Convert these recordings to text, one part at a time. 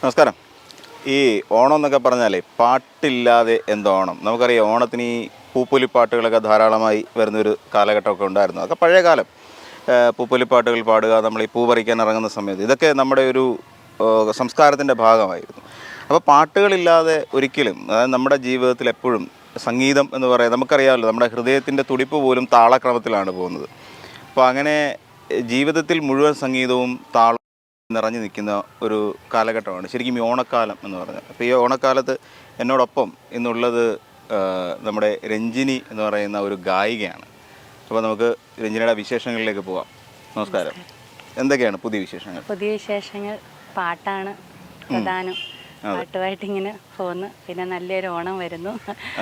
നമസ്കാരം. ഈ ഓണം എന്നൊക്കെ പറഞ്ഞാലേ പാട്ടില്ലാതെ എന്തോണം നമുക്കറിയാം ഓണത്തിന് ഈ പൂപ്പൊലിപ്പാട്ടുകളൊക്കെ ധാരാളമായി വരുന്നൊരു കാലഘട്ടമൊക്കെ ഉണ്ടായിരുന്നു. അതൊക്കെ പഴയ കാലം. പൂപ്പൊലിപ്പാട്ടുകൾ പാടുക നമ്മൾ ഈ പൂ പറിക്കാൻ ഇറങ്ങുന്ന സമയത്ത് ഇതൊക്കെ നമ്മുടെ ഒരു സംസ്കാരത്തിന്റെ ഭാഗമായിരുന്നു. അപ്പോൾ പാട്ടുകളില്ലാതെ ഒരിക്കലും അതായത് നമ്മുടെ ജീവിതത്തിൽ എപ്പോഴും സംഗീതം എന്ന് പറയാം നമുക്കറിയാമല്ലോ നമ്മുടെ ഹൃദയത്തിന്റെ തുടിപ്പ് പോലും താളക്രമത്തിലാണ് പോകുന്നത്. അപ്പോൾ അങ്ങനെ ജീവിതത്തിൽ മുഴുവൻ സംഗീതവും താളവും നിറഞ്ഞു നിൽക്കുന്ന ഒരു കാലഘട്ടമാണ്. ശരിക്കും ഈ ഓണക്കാലം എന്ന് പറഞ്ഞത് അപ്പോൾ ഈ ഓണക്കാലത്ത് എന്നോടൊപ്പം ഇന്നുള്ളത് നമ്മുടെ രഞ്ജിനി എന്ന് പറയുന്ന ഒരു ഗായികയാണ്. അപ്പോൾ നമുക്ക് രഞ്ജിനിയുടെ വിശേഷങ്ങളിലേക്ക് പോവാം. നമസ്കാരം. എന്തൊക്കെയാണ് പുതിയ വിശേഷങ്ങൾ? പുതിയ വിശേഷങ്ങൾ. പാട്ടാണ് പ്രധാനം. പാട്ടുമായിട്ട് ഇങ്ങനെ പോന്നു പിന്നെ നല്ലൊരു ഓണം വരുന്നു.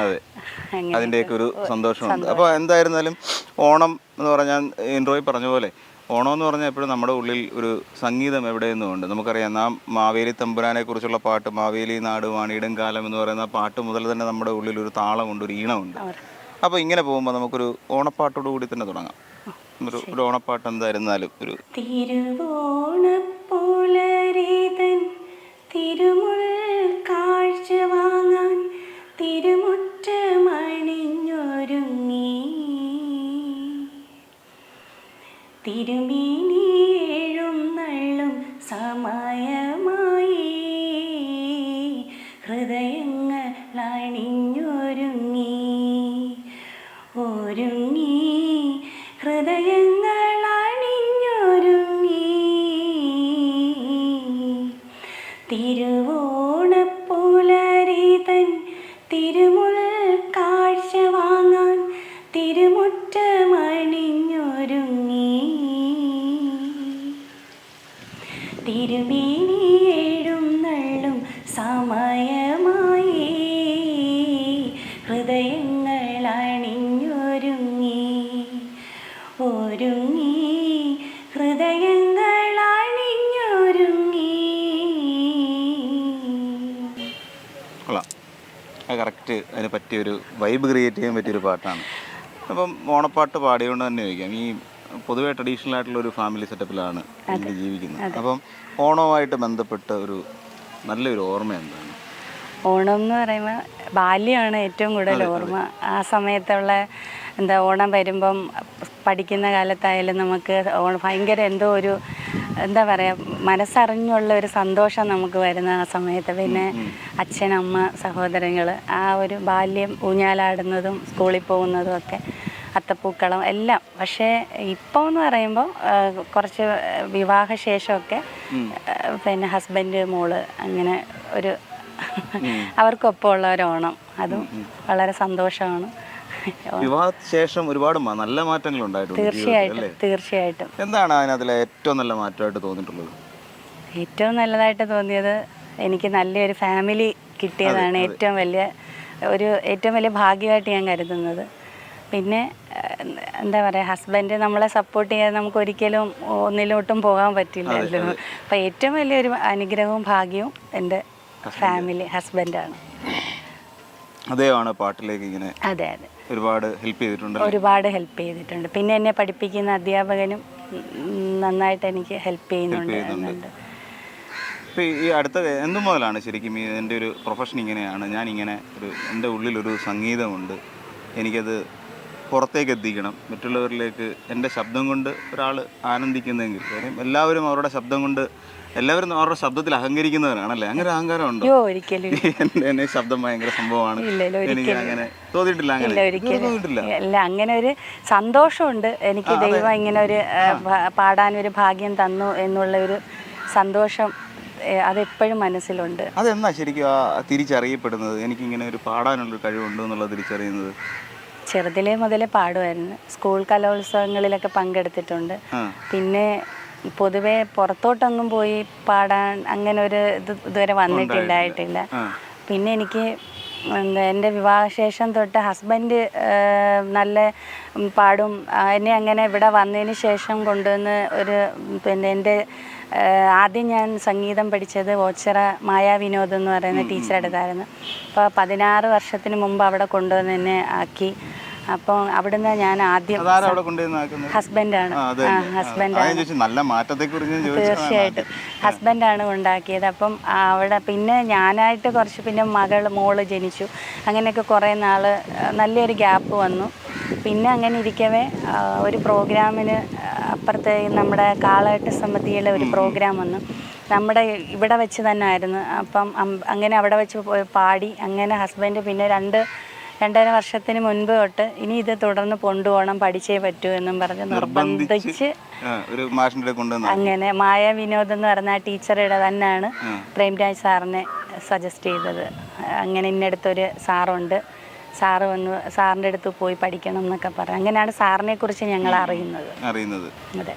അതെ. അതിന്റെയൊക്കെ ഒരു സന്തോഷമുണ്ട്. അപ്പോൾ എന്തായിരുന്നാലും ഓണം എന്ന് പറഞ്ഞാൽ ഇൻട്രോയിൽ പറഞ്ഞ പോലെ ഓണം എന്ന് പറഞ്ഞാൽ എപ്പോഴും നമ്മുടെ ഉള്ളിൽ ഒരു സംഗീതം എവിടെ നിന്നും ഉണ്ട്. നമുക്കറിയാം നാം മാവേലി തമ്പുരാനെ കുറിച്ചുള്ള പാട്ട് മാവേലി നാട് വാണിയിടം കാലം എന്ന് പറയുന്ന പാട്ട് മുതൽ തന്നെ നമ്മുടെ ഉള്ളിൽ ഒരു താളമുണ്ട് ഒരു ഈണമുണ്ട്. അപ്പോൾ ഇങ്ങനെ പോകുമ്പോൾ നമുക്കൊരു ഓണപ്പാട്ടോട് കൂടി തന്നെ തുടങ്ങാം. ഒരു ഒരു ഓണപ്പാട്ട് എന്തായിരുന്നാലും ഒരു തിരുവോണപ്പുലരിതൻ തിരുമേനിയേഴും നള്ളും സമയമായി. ഹൃദയങ്ങൾ അണിഞ്ഞൊരുങ്ങി ഒരുങ്ങി. ഹൃദയങ്ങൾ അണിഞ്ഞൊരുങ്ങി തിരുവോണപ്പുലരിതൻ തിരുമുൾ കാഴ്ച വാങ്ങാൻ തിരുമുറ്റമണിഞ്ഞൊരുങ്ങി തിരുമേനിയേഴും നള്ളും സമയമായി. ഹൃദയങ്ങൾ അണിഞ്ഞൊരുങ്ങി ഒരുങ്ങി. ഹൃദയങ്ങൾ അണിഞ്ഞൊരുങ്ങി. കറക്റ്റ് അതിന് പറ്റിയൊരു വൈബ് ക്രിയേറ്റ് ചെയ്യാൻ പറ്റിയൊരു പാട്ടാണ്. അപ്പം ഓണപ്പാട്ട് പാടിയോണ്ട് തന്നെ ചോദിക്കാം. ഈ പൊതുവെ ട്രഡീഷണൽ ആയിട്ടുള്ള ഒരു ഫാമിലി സെറ്റപ്പിലാണ് ജീവിക്കുന്നത്. അപ്പം ഓണവുമായിട്ട് ബന്ധപ്പെട്ട ഒരു നല്ലൊരു ഓർമ്മ എന്താണ്? ഓണം എന്ന് പറയുമ്പോൾ ബാല്യമാണ് ഏറ്റവും കൂടുതൽ ഓർമ്മ. ആ സമയത്തുള്ള എന്താ ഓണം വരുമ്പം പഠിക്കുന്ന കാലത്തായാലും നമുക്ക് ഓണം ഭയങ്കര എന്തോ ഒരു എന്താ പറയുക മനസ്സറിഞ്ഞുള്ള ഒരു സന്തോഷം നമുക്ക് വരുന്ന ആ സമയത്ത്. പിന്നെ അച്ഛൻ അമ്മ സഹോദരങ്ങൾ ആ ഒരു ബാല്യം ഊഞ്ഞാലാടുന്നതും സ്കൂളിൽ പോകുന്നതും ഒക്കെ അത്തപ്പൂക്കളം എല്ലാം. പക്ഷേ ഇപ്പോൾ എന്ന് പറയുമ്പോൾ കുറച്ച് വിവാഹശേഷമൊക്കെ ശേഷമൊക്കെ പിന്നെ ഹസ്ബൻഡ് മോൾ അങ്ങനെ ഒരു അവർക്കൊപ്പമുള്ള ഒരു ഓണം അതും വളരെ സന്തോഷമാണ്. വിവാഹത്തിന് ശേഷം ഒരുപാട് നല്ല മാറ്റങ്ങൾ ഉണ്ടായിട്ടുണ്ട് തീർച്ചയായിട്ടും തീർച്ചയായിട്ടും. എന്താണ് അതിനകത്തിലെ ഏറ്റവും നല്ല മാറ്റമായിട്ട് തോന്നിയിട്ടുള്ളത്? ഏറ്റവും നല്ലതായിട്ട് തോന്നിയത് എനിക്ക് നല്ലൊരു ഫാമിലി കിട്ടിയതാണ് ഏറ്റവും വലിയ ഒരു ഏറ്റവും വലിയ ഭാഗ്യമായിട്ട് ഞാൻ കരുതുന്നത്. പിന്നെ എന്താ പറയുക ഹസ്ബൻഡ് നമ്മളെ സപ്പോർട്ട് ചെയ്യാതെ നമുക്ക് ഒരിക്കലും ഒന്നിലോട്ടും പോകാൻ പറ്റില്ലല്ലോ അപ്പം ഏറ്റവും വലിയൊരു അനുഗ്രഹവും ഭാഗ്യവും എന്റെ ഫാമിലി ഹസ്ബൻഡാണ്. അദ്ദേഹമാണ് പാട്ടിലേക്ക് ഇങ്ങനെ അതെ അതെ. ഒരുപാട് ഹെൽപ്പ് ചെയ്തിട്ടുണ്ട് ഒരുപാട് ഹെൽപ്പ് ചെയ്തിട്ടുണ്ട്. പിന്നെ എന്നെ പഠിപ്പിക്കുന്ന അധ്യാപകനും നന്നായിട്ട് എനിക്ക് ഹെൽപ്പ് ചെയ്യുന്നുണ്ട്. ഈ അടുത്ത എന്തു മുതലാണ് ശരിക്കും ഈ എന്റെ ഒരു പ്രൊഫഷൻ ഇങ്ങനെയാണ്? ഞാൻ ഇങ്ങനെ ഒരു എന്റെ ഉള്ളിലൊരു സംഗീതമുണ്ട്. എനിക്കത് പുറത്തേക്ക് എത്തിക്കണം. മറ്റുള്ളവരിലേക്ക് എന്റെ ശബ്ദം കൊണ്ട് ഒരാൾ ആനന്ദിക്കുന്നെങ്കിൽ കാര്യം എല്ലാവരും അവരുടെ ശബ്ദം കൊണ്ട് എല്ലാവരും അവരുടെ ശബ്ദത്തിൽ അഹങ്കരിക്കുന്നവരാണല്ലേ? അങ്ങനെ അഹങ്കാരം ഉണ്ടോ? എന്റെ എന്റെ ശബ്ദം ഭയങ്കര സംഭവമാണ്. എനിക്ക് അങ്ങനെ തോന്നിയിട്ടില്ല അങ്ങനെ. അല്ല അങ്ങനെ ഒരു സന്തോഷമുണ്ട്. എനിക്ക് ദൈവം ഇങ്ങനെ ഒരു പാടാൻ ഒരു ഭാഗ്യം തന്നു എന്നുള്ള ഒരു സന്തോഷം അതെപ്പോഴും മനസ്സിലുണ്ട്. അതെന്നാ ശരിക്കും ആ തിരിച്ചറിയപ്പെടുന്നത്? എനിക്കിങ്ങനെ ഒരു പാടാനുള്ളൊരു കഴിവുണ്ട് എന്നുള്ളത് തിരിച്ചറിയുന്നത്. ചെറുതിലേ മുതലേ പാടുമായിരുന്നു. സ്കൂൾ കലോത്സവങ്ങളിലൊക്കെ പങ്കെടുത്തിട്ടുണ്ട്. പിന്നെ പൊതുവെ പുറത്തോട്ടൊന്നും പോയി പാടാൻ അങ്ങനെ ഒരു ഇത് ഇതുവരെ വന്നിട്ടുണ്ടായിട്ടില്ല. പിന്നെ എനിക്ക് എന്താ എന്റെ വിവാഹശേഷം തൊട്ട് ഹസ്ബൻഡ് നല്ല പാടും. എന്നെ അങ്ങനെ ഇവിടെ വന്നതിന് ശേഷം കൊണ്ടുവന്ന് ഒരു പിന്നെ എന്റെ ആദ്യം ഞാൻ സംഗീതം പഠിച്ചത് ഓച്ചിറ മായാ വിനോദ് എന്ന് പറയുന്ന ടീച്ചറുടെ അടുത്തായിരുന്നു. അപ്പോൾ പതിനാറ് വർഷത്തിന് മുമ്പ് അവിടെ കൊണ്ടുവന്ന് എന്നെ ആക്കി. അപ്പോൾ അവിടുന്ന് ഞാൻ ആദ്യം ഹസ്ബൻഡാണ്. ഹസ്ബൻഡാണ് നല്ല മാറ്റത്തെക്കുറിച്ച് തീർച്ചയായിട്ടും. ഹസ്ബൻഡാണ് ഉണ്ടാക്കിയത് അപ്പം അവിടെ പിന്നെ ഞാനായിട്ട് കുറച്ച് പിന്നെ മകൾ മോൾ ജനിച്ചു. അങ്ങനെയൊക്കെ കുറേ നാൾ നല്ലൊരു ഗ്യാപ്പ് വന്നു. പിന്നെ അങ്ങനെ ഇരിക്കവേ ഒരു പ്രോഗ്രാമിന് അപ്പുറത്തെ നമ്മുടെ കാളകെട്ട് സമിതിയിലെ ഒരു പ്രോഗ്രാം വന്നു. നമ്മുടെ ഇവിടെ വെച്ച് തന്നെ ആയിരുന്നു അപ്പം അങ്ങനെ അവിടെ വെച്ച് പാടി. അങ്ങനെ ഹസ്ബൻഡ് പിന്നെ രണ്ട് രണ്ടര വർഷത്തിന് മുൻപ് തൊട്ട് ഇനി ഇത് തുടർന്ന് കൊണ്ടുപോകണം പഠിച്ചേ പറ്റൂ എന്നും പറഞ്ഞ് നിർബന്ധിച്ച് അങ്ങനെ മായ വിനോദ് എന്ന് പറഞ്ഞ ആ ടീച്ചറുടെ തന്നെയാണ് പ്രേംരാജ് സാറിനെ സജസ്റ്റ് ചെയ്തത്. അങ്ങനെ ഇന്നടുത്തൊരു സാറുണ്ട്. സാറ് വന്ന് സാറിന്റെ അടുത്ത് പോയി പഠിക്കണം എന്നൊക്കെ പറഞ്ഞു. അങ്ങനെയാണ് സാറിനെ കുറിച്ച് ഞങ്ങൾ അറിയുന്നത്. അറിയുന്നത്. അതെ.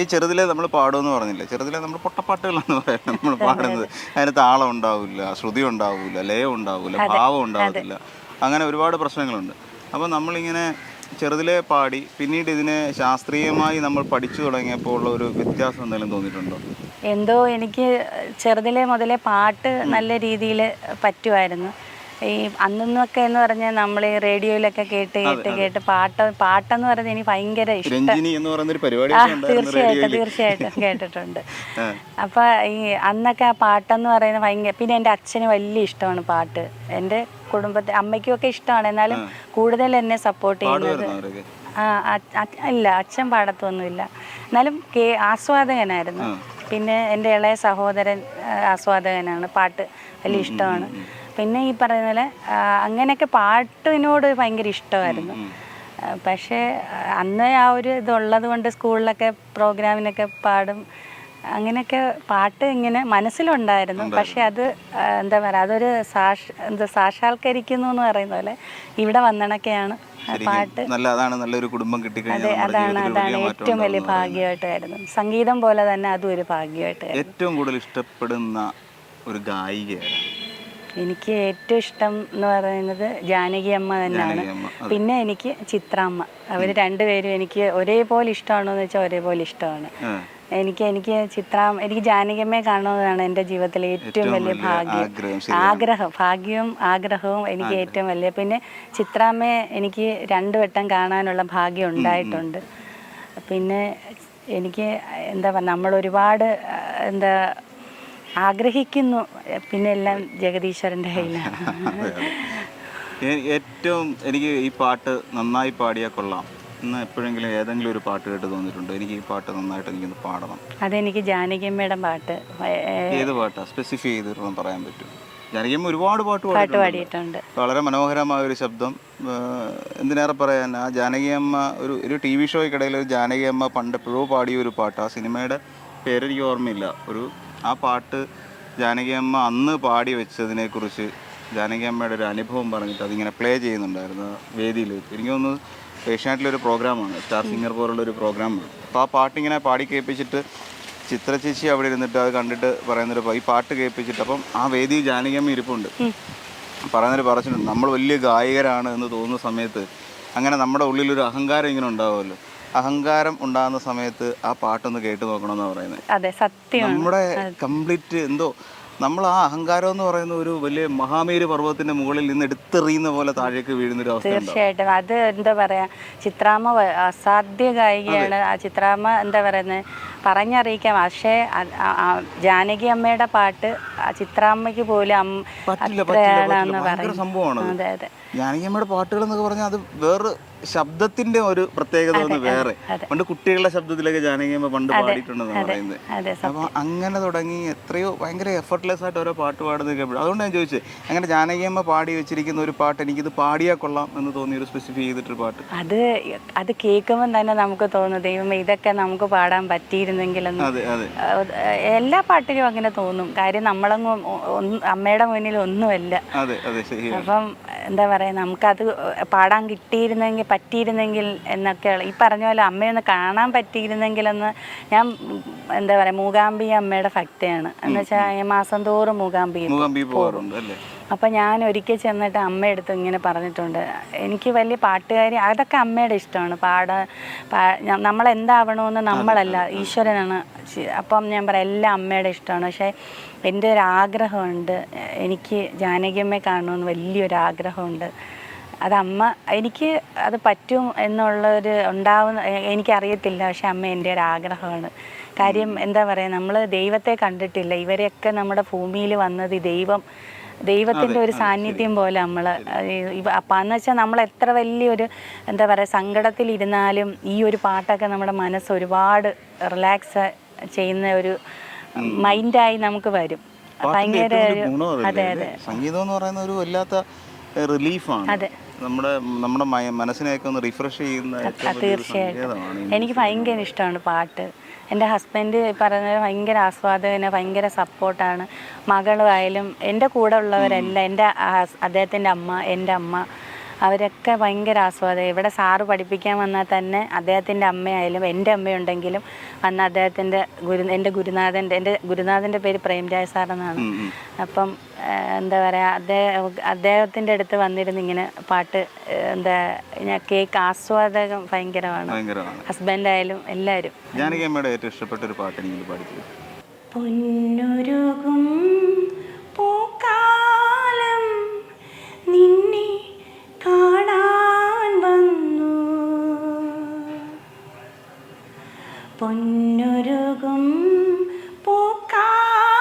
ഈ ചെറുതിലെ നമ്മൾ പാടുമെന്ന് പറഞ്ഞില്ല? ചെറുതിലെ നമ്മൾ പൊട്ടപ്പാട്ടുകളാണ് പറയുന്നത്. നമ്മൾ പാടുന്നത്. അതിന് താളം ഉണ്ടാവില്ല ശ്രുതി ഉണ്ടാവില്ല ലയം ഉണ്ടാവില്ല ഭാവം ഉണ്ടാവില്ല. അങ്ങനെ ഒരുപാട് പ്രശ്നങ്ങളുണ്ട്. അപ്പോൾ നമ്മളിങ്ങനെ ചെറുതിലെ പാടി പിന്നീട് ഇതിനെ ശാസ്ത്രീയമായി നമ്മൾ പഠിച്ചു തുടങ്ങിയപ്പോൾ ഉള്ള ഒരു വ്യത്യാസം എന്തെങ്കിലും തോന്നിയിട്ടുണ്ടോ? എന്തോ എനിക്ക് ചെറുതിലെ മുതലേ പാട്ട് നല്ല രീതിയിൽ പറ്റുമായിരുന്നു. ഈ അന്നൊക്കെ എന്ന് പറഞ്ഞാൽ നമ്മൾ ഈ റേഡിയോയിലൊക്കെ കേട്ട് കേട്ട് കേട്ട് പാട്ട് പാട്ടെന്ന് പറയുന്നത് എനിക്ക് ഭയങ്കര ഇഷ്ടം തീർച്ചയായിട്ടും തീർച്ചയായിട്ടും കേട്ടിട്ടുണ്ട്. അപ്പോൾ ഈ അന്നൊക്കെ ആ പാട്ടെന്ന് പറയുന്നത് ഭയങ്കര പിന്നെ എന്റെ അച്ഛന് വലിയ ഇഷ്ടമാണ് പാട്ട്. എന്റെ കുടുംബത്തെ അമ്മയ്ക്കും ഒക്കെ ഇഷ്ടമാണ്. എന്നാലും കൂടുതൽ എന്നെ സപ്പോർട്ട് ചെയ്യുന്നത്. ഇല്ല അച്ഛൻ പാടത്തൊന്നുമില്ല. എന്നാലും കേ ആസ്വാദകനായിരുന്നു. പിന്നെ എന്റെ ഇളയ സഹോദരൻ ആസ്വാദകനാണ്. പാട്ട് വലിയ ഇഷ്ടമാണ്. പിന്നെ ഈ പറയുന്ന പോലെ അങ്ങനെയൊക്കെ പാട്ടിനോട് ഭയങ്കര ഇഷ്ടമായിരുന്നു. പക്ഷേ അന്ന് ആ ഒരു ഇതുള്ളത് കൊണ്ട് സ്കൂളിലൊക്കെ പ്രോഗ്രാമിനൊക്കെ പാടും. അങ്ങനെയൊക്കെ പാട്ട് ഇങ്ങനെ മനസ്സിലുണ്ടായിരുന്നു. പക്ഷെ അത് എന്താ പറയുക അതൊരു സാക്ഷ എന്താ സാക്ഷാത്കരിക്കുന്നു എന്ന് പറയുന്ന പോലെ ഇവിടെ വന്നണക്കെയാണ് പാട്ട്. നല്ല അതാണ് നല്ലൊരു കുടുംബം അതെ അതാണ് അതാണ് ഏറ്റവും വലിയ ഭാഗ്യമായിട്ടായിരുന്നു. സംഗീതം പോലെ തന്നെ അതും ഒരു ഭാഗ്യമായിട്ടായിരുന്നു. ഏറ്റവും കൂടുതൽ ഇഷ്ടപ്പെടുന്ന ഒരു ഗായികയാണ് എനിക്ക് ഏറ്റവും ഇഷ്ടം എന്ന് പറയുന്നത് ജാനകി അമ്മ തന്നെയാണ്. പിന്നെ എനിക്ക് ചിത്രാമ്മ അവർ രണ്ടുപേരും എനിക്ക് ഒരേപോലെ ഇഷ്ടമാണോ എന്ന് വെച്ചാൽ ഒരേപോലെ ഇഷ്ടമാണ്. എനിക്ക് എനിക്ക് ചിത്രം എനിക്ക് ജാനകിയമ്മയെ കാണുന്നതാണ് എന്റെ ജീവിതത്തിലെ ഏറ്റവും വലിയ ഭാഗ്യം. ആഗ്രഹം. ഭാഗ്യവും ആഗ്രഹവും എനിക്ക് ഏറ്റവും വലിയ. പിന്നെ ചിത്രാമ്മയെ എനിക്ക് രണ്ടു വട്ടം കാണാനുള്ള ഭാഗ്യം ഉണ്ടായിട്ടുണ്ട്. പിന്നെ എനിക്ക് എന്താ പറയുക നമ്മൾ ഒരുപാട് എന്താ ആഗ്രഹിക്കുന്നു. പിന്നെ എല്ലാം ജഗദീശ്വരന്റെ കയ്യിലാണ്. ഏറ്റവും എനിക്ക് ഈ പാട്ട് നന്നായി പാടിയാൽ കൊള്ളാം. എന്ന് എപ്പോഴെങ്കിലും ഏതെങ്കിലും ഒരു പാട്ട് കേട്ട് തോന്നിയിട്ടുണ്ടോ? എനിക്ക് ഈ പാട്ട് നന്നായിട്ട് എനിക്കൊന്ന് പാടണം. അതെനിക്ക് ജാനകിയമ്മയുടെ പാട്ട്. ഏത് പാട്ടാ? സ്പെസിഫൈ ചെയ്തിട്ടൊന്നും പറയാൻ പറ്റും ജാനകിയമ്മ ഒരുപാട് പാട്ട് പാട്ട് പാടിയിട്ടുണ്ട്. വളരെ മനോഹരമായ ഒരു ശബ്ദം. എന്തിനേറെ പറയാൻ ആ ജാനകിയമ്മ ഒരു ഒരു ടി വി ഷോയ്ക്കിടയിൽ ഒരു ജാനകിയമ്മ പണ്ട് എപ്പോഴോ പാടിയ ഒരു പാട്ട്. ആ സിനിമയുടെ പേരെനിക്ക് ഓർമ്മയില്ല. ഒരു ആ പാട്ട് ജാനകിയമ്മ അന്ന് പാടി വെച്ചതിനെക്കുറിച്ച് ജാനകിയമ്മയുടെ ഒരു അനുഭവം പറഞ്ഞിട്ട് അതിങ്ങനെ പ്ലേ ചെയ്യുന്നുണ്ടായിരുന്നു വേദിയിൽ. എനിക്ക് തോന്നുന്നു ഏഷ്യാനെറ്റിലൊരു പ്രോഗ്രാമാണ് സ്റ്റാർ സിംഗർ പോലുള്ള ഒരു പ്രോഗ്രാമാണ്. അപ്പോൾ ആ പാട്ടിങ്ങനെ പാടി കേൾപ്പിച്ചിട്ട് ചിത്ര ചേച്ചി അവിടെ ഇരുന്നിട്ട് അത് കണ്ടിട്ട് പറയുന്നൊരു ഈ പാട്ട് കേൾപ്പിച്ചിട്ട് അപ്പം ആ വേദി ജാനകിയമ്മ ഇരിപ്പുണ്ട്. പറയുന്നൊരു പറഞ്ഞിട്ടുണ്ട് നമ്മൾ വലിയ ഗായകരാണ് എന്ന് തോന്നുന്ന സമയത്ത് അങ്ങനെ നമ്മുടെ ഉള്ളിലൊരു അഹങ്കാരം ഇങ്ങനെ ഉണ്ടാവുമല്ലോ. അഹങ്കാരം ഉണ്ടാകുന്ന സമയത്ത് ആ പാട്ടൊന്ന് കേട്ട് നോക്കണമെന്നാണ് പറയുന്നത്. അതെ സത്യമാണ്. നമ്മുടെ കംപ്ലീറ്റ് എന്തോ നമ്മൾ ആ അഹങ്കാരം എന്ന് പറയുന്ന ഒരു വലിയ മഹാമേരു പർവതത്തിന്റെ മുകളിൽ നിന്ന് എടുത്തെറിയുന്ന പോലെ താഴേക്ക് വീഴുന്ന ഒരു അവസ്ഥ തീർച്ചയായിട്ടും. അത് എന്താ പറയാ ചിത്രാമ്മ അസാധ്യ ഗായികയാണ് ആ ചിത്രാമ്മ എന്താ പറയുന്നത് പറഞ്ഞറിയിക്കാം. പക്ഷേ ജാനകി അമ്മയുടെ പാട്ട് ആ ചിത്രാമ്മയ്ക്ക് പോലും ജാനകി അത്രയാണെന്ന് അതെ അതെ. ജാനകിയമ്മയുടെ പാട്ടുകൾ എന്നൊക്കെ പറഞ്ഞാൽ അത് വേറെ ശബ്ദത്തിന്റെ ഒരു പ്രത്യേകത ഒന്ന് വേറെ. പണ്ട് കുട്ടികളുടെ ശബ്ദത്തിലൊക്കെ ജാനകിയമ്മ പണ്ട് പാടിയിട്ടുണ്ടെന്ന് പറയുന്നത്. അപ്പൊ അങ്ങനെ തുടങ്ങി എത്രയോ ഭയങ്കര എഫർട്ട്ലെസ് ആയിട്ട് ഓരോ പാട്ട് പാടുന്നത് കേട്ടു അതുകൊണ്ട് ഞാൻ ചോദിച്ചത് അങ്ങനെ ജാനകി അമ്മ പാടി വെച്ചിരിക്കുന്ന ഒരു പാട്ട് എനിക്കിത് പാടിയാ കൊള്ളാം എന്ന് തോന്നിയ ഒരു സ്പെസിഫൈ ചെയ്തിട്ടൊരു പാട്ട്. അത് അത് കേൾക്കുമ്പോൾ തന്നെ നമുക്ക് തോന്നുന്നു ദൈവം ഇതൊക്കെ നമുക്ക് പാടാൻ പറ്റിയിരുന്നെങ്കിലെന്ന് അതെ എല്ലാ പാട്ടിലും അങ്ങനെ തോന്നും. കാര്യം നമ്മളങ്ങും അമ്മയുടെ മുന്നിൽ ഒന്നുമല്ല. അപ്പം എന്താ പറയാ നമുക്കത് പാടാൻ കിട്ടിയിരുന്നെങ്കിൽ പറ്റിയിരുന്നെങ്കിൽ എന്നൊക്കെയുള്ള ഈ പറഞ്ഞ പോലെ അമ്മയൊന്ന് കാണാൻ പറ്റിയിരുന്നെങ്കിലെന്ന് ഞാൻ എന്താ പറയാ മൂകാംബി അമ്മയുടെ ഭക്തയാണ്. എന്ന് വെച്ചാൽ മാസം തോറും മൂകാംബി പോകാറുണ്ട് അല്ലേ? അപ്പം ഞാൻ ഒരിക്കൽ ചെന്നിട്ട് അമ്മയെടുത്ത് ഇങ്ങനെ പറഞ്ഞിട്ടുണ്ട് എനിക്ക് വലിയ പാട്ടുകാരി അതൊക്കെ അമ്മയുടെ ഇഷ്ടമാണ്. പാടാൻ നമ്മൾ നമ്മളെന്താവണമെന്ന് നമ്മളല്ല ഈശ്വരനാണ്. അപ്പം ഞാൻ പറയാം എല്ലാം അമ്മയുടെ ഇഷ്ടമാണ്. പക്ഷേ എന്റെ ഒരു ആഗ്രഹമുണ്ട് എനിക്ക് ജാനകിയമ്മയെ കാണണമെന്ന് വലിയൊരു ആഗ്രഹമുണ്ട് അത് അമ്മ എനിക്ക് അത് പറ്റും എന്നുള്ളൊരു ഉണ്ടാവുന്ന എനിക്കറിയത്തില്ല. പക്ഷെ അമ്മ എന്റെ ഒരു ആഗ്രഹമാണ് കാര്യം എന്താ പറയുക നമ്മൾ ദൈവത്തെ കണ്ടിട്ടില്ല. ഇവരെയൊക്കെ നമ്മുടെ ഭൂമിയിൽ വന്നത് ദൈവം ദൈവത്തിന്റെ ഒരു സാന്നിധ്യം പോലെ നമ്മൾ അപ്പം എന്ന് വെച്ചാൽ നമ്മൾ എത്ര വലിയൊരു എന്താ പറയുക സങ്കടത്തിലിരുന്നാലും ഈ ഒരു പാട്ടൊക്കെ നമ്മുടെ മനസ്സ് ഒരുപാട് റിലാക്സ് ചെയ്യുന്ന ഒരു മൈൻഡായി നമുക്ക് വരും. ഭയങ്കര ഒരു അതെ അതെ. സംഗീതം എന്ന് പറയുന്ന ഒരു വല്ലാത്ത റിലീഫാണ്. അതെ. നമ്മുടെ നമ്മുടെ മനസ്സിനെയൊക്കെ ഒന്ന് റിഫ്രഷ് ചെയ്യുന്ന തീർച്ചയായിട്ടും. എനിക്ക് ഭയങ്കര ഇഷ്ടമാണ് പാട്ട്. എന്റെ ഹസ്ബൻഡ് പറഞ്ഞത് ഭയങ്കര ആസ്വാദകന് ഭയങ്കര സപ്പോർട്ടാണ് മകളായാലും എന്റെ കൂടെ ഉള്ളവരെല്ലാം എന്റെ അദ്ദേഹത്തിന്റെ അമ്മ എന്റെ അമ്മ. അവരൊക്കെ ഭയങ്കര ആസ്വാദം ഇവിടെ സാറ് പഠിപ്പിക്കാൻ വന്നാൽ തന്നെ അദ്ദേഹത്തിന്റെ അമ്മയായാലും എന്റെ അമ്മയുണ്ടെങ്കിലും അന്ന് അദ്ദേഹത്തിന്റെ ഗുരു എന്റെ ഗുരുനാഥന്റെ എന്റെ ഗുരുനാഥന്റെ പേര് പ്രേംരാജ് സാർ എന്നാണ്. ഉം, ഉം. അപ്പം എന്താ പറയുക അദ്ദേഹം അദ്ദേഹത്തിന്റെ അടുത്ത് വന്നിരുന്ന് ഇങ്ങനെ പാട്ട് എന്താ ഞാൻ കേക്ക് ആസ്വാദകം ഭയങ്കരമാണ്. ഹസ്ബൻഡായാലും എല്ലാവരും. ഏറ്റവും ഇഷ്ടപ്പെട്ട ഒരു പാട്ട് എനിക്ക് പൊന്നുരുകും പൂക്കാലം നിന്നെ കാണാൻ വന്നു. പൊന്നുരുകും പൂക്കാലം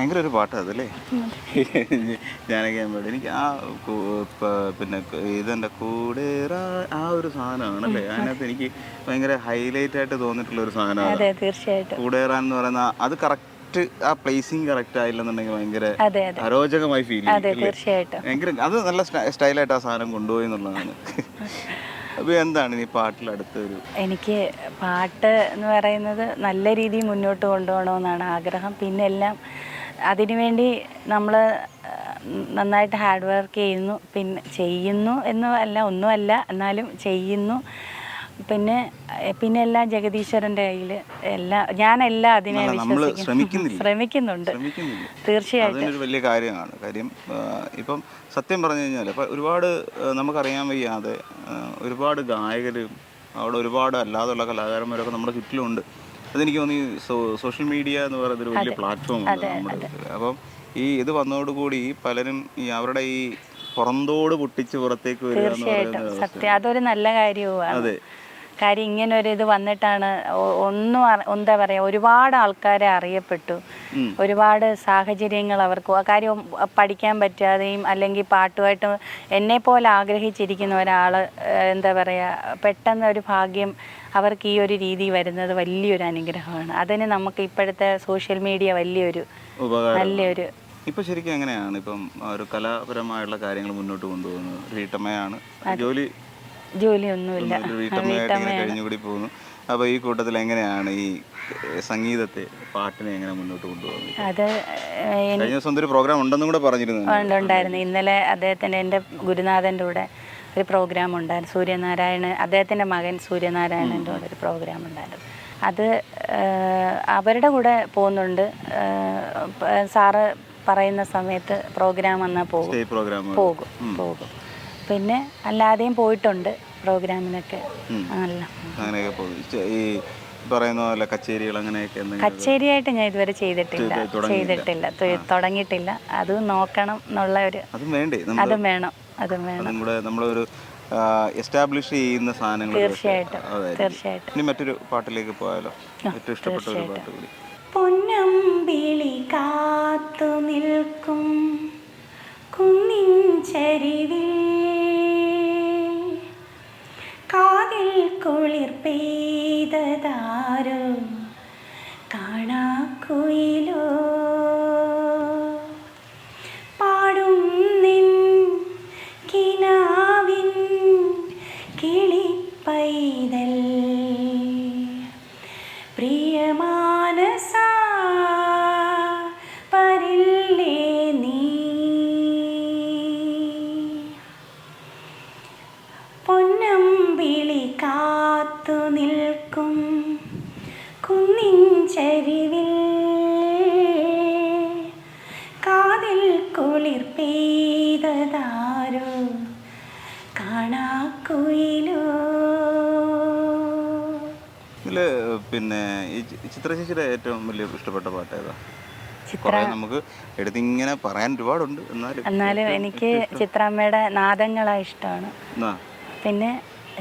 ഭയങ്കര ഒരു പാട്ടാണ് അതല്ലേ ജാനകി അമ്മയുടെ എനിക്ക് ആ പിന്നെ ഇതെന്റെ കൂടെ ആ ഒരു സാധനമാണ് അല്ലേ അതിനകത്ത് എനിക്ക് ഭയങ്കര ഹൈലൈറ്റ് ആയിട്ട് തോന്നിയിട്ടുള്ള ഒരു സാധനമാണ്. അതെ തീർച്ചയായിട്ടും. കൂടേറാൻ എന്ന് പറയുന്ന അത് കറക്റ്റ് ആ പ്ലേസിങ് കറക്റ്റ് ആയില്ലെന്നുണ്ടെങ്കിൽ ഭയങ്കര അരോചകമായി ഫീൽ തീർച്ചയായിട്ടും. ഭയങ്കര അത് നല്ല സ്റ്റൈലായിട്ട് ആ സാധനം കൊണ്ടുപോയി എന്നുള്ളതാണ്. അപ്പോൾ എന്താണ് ഇനി പാട്ടിൽ അടുത്തൊരു? എനിക്ക് പാട്ട് എന്ന് പറയുന്നത് നല്ല രീതിയിൽ മുന്നോട്ട് കൊണ്ടുപോകണമെന്നാണ് ആഗ്രഹം. പിന്നെ എല്ലാം അതിനുവേണ്ടി നമ്മൾ നന്നായിട്ട് ഹാർഡ് വർക്ക് ചെയ്യുന്നു. പിന്നെ ചെയ്യുന്നു എന്നും അല്ല ഒന്നുമല്ല എന്നാലും ചെയ്യുന്നു. പിന്നെ പിന്നെ എല്ലാം ജഗദീശ്വരന്റെ കയ്യിൽ എല്ലാം ഞാനെല്ലാം അതിനെ. ശ്രമിക്കുന്നുണ്ട്. തീർച്ചയായിട്ടും. വലിയ കാര്യമാണ്. കാര്യം ഇപ്പം സത്യം പറഞ്ഞു കഴിഞ്ഞാൽ ഇപ്പം ഒരുപാട് നമുക്കറിയാൻ വയ്യാതെ ഒരുപാട് ഗായകരും അവിടെ ഒരുപാട് അല്ലാതുള്ള കലാകാരന്മാരൊക്കെ നമ്മുടെ ചുറ്റിലുണ്ട്. അതെനിക്ക് തോന്നി സോഷ്യൽ മീഡിയ എന്ന് പറയുന്ന ഒരു വലിയ പ്ലാറ്റ്ഫോം ഉണ്ട് നമ്മുടെ അപ്പം ഈ ഇത് വന്നതോടുകൂടി പലരും ഈ അവരുടെ ഈ പുറന്തോട് പൊട്ടിച്ച് പുറത്തേക്ക് തീർച്ചയായിട്ടും. സത്യം. അതൊരു നല്ല കാര്യവുമാണ് അതെ. കാര്യം ഇങ്ങനെ ഒരു ഇത് വന്നിട്ടാണ് ഒന്നും എന്താ പറയുക ഒരുപാട് ആൾക്കാരെ അറിയപ്പെട്ടു. ഒരുപാട് സാഹചര്യങ്ങൾ അവർക്ക്. ആ കാര്യം പഠിക്കാൻ പറ്റാതെയും അല്ലെങ്കിൽ പാട്ടുമായിട്ട് എന്നെ പോലെ ആഗ്രഹിച്ചിരിക്കുന്ന ഒരാൾ എന്താ പറയുക പെട്ടെന്ന് ഒരു ഭാഗ്യം അവർക്ക് ഈ ഒരു രീതി വരുന്നത് വലിയൊരു അനുഗ്രഹമാണ്. അതിന് നമുക്ക് ഇപ്പോഴത്തെ സോഷ്യൽ മീഡിയ വലിയൊരു നല്ലൊരു ഇപ്പൊ ശരിക്കും എങ്ങനെയാണ്? ഇപ്പം ഒരു കലാപരമായുള്ള കാര്യങ്ങൾ മുന്നോട്ട് കൊണ്ടുപോകുന്നത്? വീട്ടമ്മയാണ്. ജോലി ജോലിയൊന്നുമില്ല. അപ്പൊ വീട്ടമ്മയായിട്ട് ഇങ്ങനെ കഴിഞ്ഞുകൂടി പോകുന്നു. അപ്പോൾ ഈ കൂട്ടത്തിൽ എങ്ങനെയാണ് ഈ സംഗീതത്തെ പാട്ടിനെ എങ്ങനെ മുന്നോട്ട് കൊണ്ടുപോകുന്നത്? അത് കഴിഞ്ഞ ദിവസം ഒരു പ്രോഗ്രാം ഉണ്ടെന്നും കൂടെ പറഞ്ഞിരുന്നു. ഉണ്ട്, ഉണ്ടായിരുന്നു ഇന്നലെ അദ്ദേഹത്തിന്റെ എന്റെ ഗുരുനാഥന്റെ കൂടെ ഒരു പ്രോഗ്രാം ഉണ്ടായിരുന്നു. സൂര്യനാരായണ അദ്ദേഹത്തിന്റെ മകൻ സൂര്യനാരായണന്റെ കൂടെ ഒരു പ്രോഗ്രാം ഉണ്ടായിരുന്നു. അത് അവരുടെ കൂടെ പോകുന്നുണ്ട്. സാറ് പറയുന്ന സമയത്ത് പ്രോഗ്രാം വന്നാൽ പോകും. പോകും പോകും. പിന്നെ അല്ലാതെയും പോയിട്ടുണ്ട് പ്രോഗ്രാമിനൊക്കെ അങ്ങനെയൊക്കെ പോകും. ഈ പറയുന്ന പോലെ കച്ചേരികൾ അങ്ങനെയൊക്കെ കച്ചേരിയായിട്ട് ഞാൻ ഇതുവരെ ചെയ്തിട്ടില്ല. ചെയ്ത് ചെയ്തിട്ടില്ല. തുടങ്ങിയിട്ടില്ല. അത് നോക്കണം എന്നുള്ള ഒരു അതും വേണം. അതും വേണം. നമ്മുടെ നമ്മളൊരു എസ്റ്റാബ്ലിഷ് ചെയ്യുന്ന സാധനങ്ങൾ തീർച്ചയായിട്ടും ഇനി മറ്റൊരു പാട്ടിലേക്ക് പോയാലോ? ഏറ്റവും ഇഷ്ടപ്പെട്ട ഒരു പാട്ട് കൂടി. പൊന്നമ്പിളി കാത്തു നിൽക്കും. കുന്നിൻ ചരിവിൽ കാതിൽ കുളിർ പെയ്തതാരോ കാണാ കുയിലോ ചിത്ര ചേച്ചിയുടെ ഏറ്റവും വലിയ ഇഷ്ടപ്പെട്ട പാട്ട് ഏതാ ചിത്ര നമുക്ക് എടുത്തിങ്ങനെ പറയാൻ ഒരുപാടുണ്ട്. എന്നാലും എന്നാലും എനിക്ക് ചിത്രാമ്മയുടെ നാദങ്ങളാ ഇഷ്ടമാണ്. പിന്നെ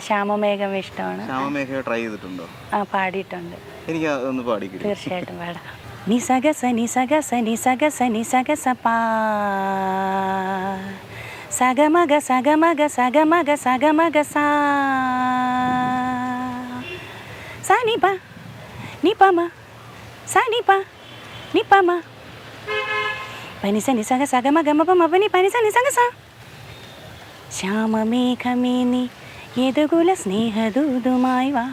ശ്യാമമേഘം ഇഷ്ടമാണ്. ശ്യാമമേഘ ട്രൈ ചെയ്തിട്ടുണ്ടോ? ആ പാടിയിട്ടുണ്ട്. എനിക്ക് അതൊന്ന് പാടി തീർച്ചയായിട്ടും പാടാം. നിസഗസ നിസഗസ നിസഗസ നിസഗസ പാ. സഗമഗ സഗമഗ സഗമഗ സഗമഗ സാ. സനിപ. നിപമ സനിപ നിപമ പനിസ നിസഗ സഗമഗ മപ മപനി പനിസ നിസഗ സാ ശ്യാമമേഘമേ നീ യദുകുല സ്നേഹദൂതുമായി വാ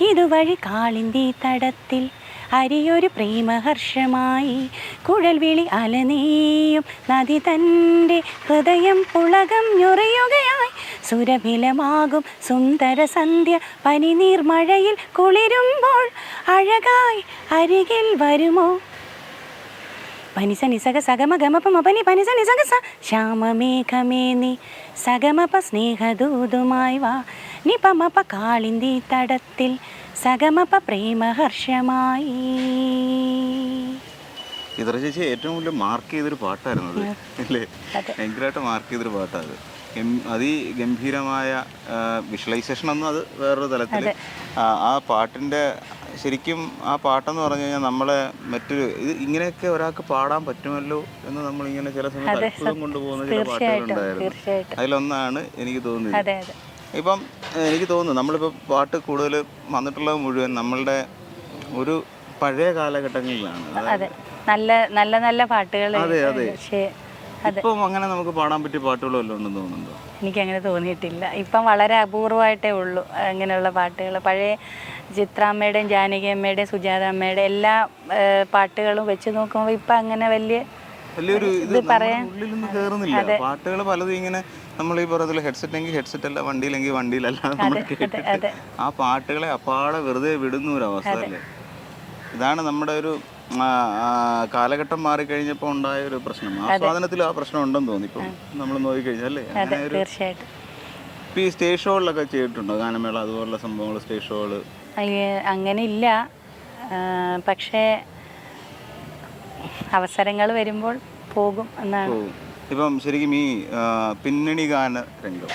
ഇതുവഴി കാളിന്തി തടത്തിൽ അരിയൊരു പ്രേമഹർഷമായി കുഴൽവിളി അലനീയും നദി തന്റെ ഹൃദയം പുളകം ഞൊറിയുകയായി. സുരഭിലമാകും സുന്ദര സന്ധ്യ പനിനീർ മഴയിൽ കുളിരുമ്പോൾ അഴകായി അരികിൽ വരുമോ? പനിസ നിസക സഗമ ഗമപ മപനി പനിസ നിസക സ ശ്യാമമേഘമേ നീ സഗമപ സ്നേഹദൂതുമായി വാ. നിപമപ കാളിന്തി തടത്തിൽ സഗമപ പ്രേമഹർഷമായി. ഹർഷമായി ചേച്ചി ഏറ്റവും കൂടുതൽ മാർക്ക് ചെയ്തൊരു പാട്ടായിരുന്നു അല്ലേ. ഭയങ്കരമായിട്ട് മാർക്ക് ചെയ്തൊരു പാട്ടാണ് അതിഗംഭീരമായ വിഷ്വലൈസേഷൻ ഒന്നും അത് വേറൊരു തലത്തിൽ ആ പാട്ടിന്റെ ശരിക്കും ആ പാട്ടെന്ന് പറഞ്ഞു കഴിഞ്ഞാൽ നമ്മളെ മറ്റൊരു ഇത് ഇങ്ങനെയൊക്കെ ഒരാൾക്ക് പാടാൻ പറ്റുമല്ലോ എന്ന് നമ്മൾ ഇങ്ങനെ ചില സമയത്ത് അത്ഭുതം കൊണ്ടുപോകുന്ന ചില പാട്ടുകളുണ്ടായിരുന്നു. അതിലൊന്നാണ് എനിക്ക് അതെ. ഇപ്പം എനിക്ക് തോന്നുന്നു നമ്മളിപ്പോൾ പാട്ട് കൂടുതൽ വന്നിട്ടുള്ളത് മുഴുവൻ നമ്മളുടെ ഒരു പഴയ കാലഘട്ടങ്ങളിലാണ്. അതെ. നല്ല നല്ല നല്ല പാട്ടുകൾ അതെ, അതെ. ഇപ്പം അങ്ങനെ നമുക്ക് പാടാൻ പറ്റിയ പാട്ടുകൾ വല്ലതും ഉണ്ടെന്ന് തോന്നുന്നുണ്ടോ? എനിക്കങ്ങനെ തോന്നിയിട്ടില്ല. ഇപ്പം വളരെ അപൂർവമായിട്ടേ ഉള്ളൂ അങ്ങനെയുള്ള പാട്ടുകൾ. പഴയ ചിത്രാമ്മയുടെയും ജാനകിയമ്മയുടെയും സുജാത അമ്മയുടെ എല്ലാ പാട്ടുകളും വെച്ച് നോക്കുമ്പോൾ ഇപ്പം അങ്ങനെ വലിയ വലിയൊരു ഇത് നമ്മുടെ ഉള്ളിലൊന്നും കേറുന്നില്ല. പാട്ടുകൾ പലതും ഇങ്ങനെ നമ്മൾ ഈ പറയുന്നത് ഹെഡ്സെറ്റ് എങ്കിൽ ഹെഡ്സെറ്റ് അല്ല വണ്ടിയിലെങ്കിൽ വണ്ടിയിലല്ല നമ്മൾ കേട്ടിട്ട് ആ പാട്ടുകളെ അപ്പാടെ വെറുതെ വിടുന്ന ഒരു അവസ്ഥ അല്ലേ? ഇതാണ് നമ്മുടെ ഒരു കാലഘട്ടം മാറിക്കഴിഞ്ഞപ്പോൾ ഉണ്ടായ ഒരു പ്രശ്നം. ആസ്വാദനത്തിൽ ആ പ്രശ്നം ഉണ്ടെന്ന് തോന്നി ഇപ്പം നമ്മൾ നോക്കിക്കഴിഞ്ഞാൽ അല്ലേ? അങ്ങനെ ഒരു ഇപ്പം ഈ സ്റ്റേജ് ഷോകളിലൊക്കെ ചെയ്തിട്ടുണ്ടോ? ഗാനമേള അതുപോലുള്ള സംഭവങ്ങൾ സ്റ്റേജ് ഷോകൾ അങ്ങനെ ഇല്ല പക്ഷേ അവസരങ്ങൾ വരുമ്പോൾ പോകും എന്നാണ്. ഇപ്പം ശരിക്കും ഈ പിന്നണി ഗാന രംഗം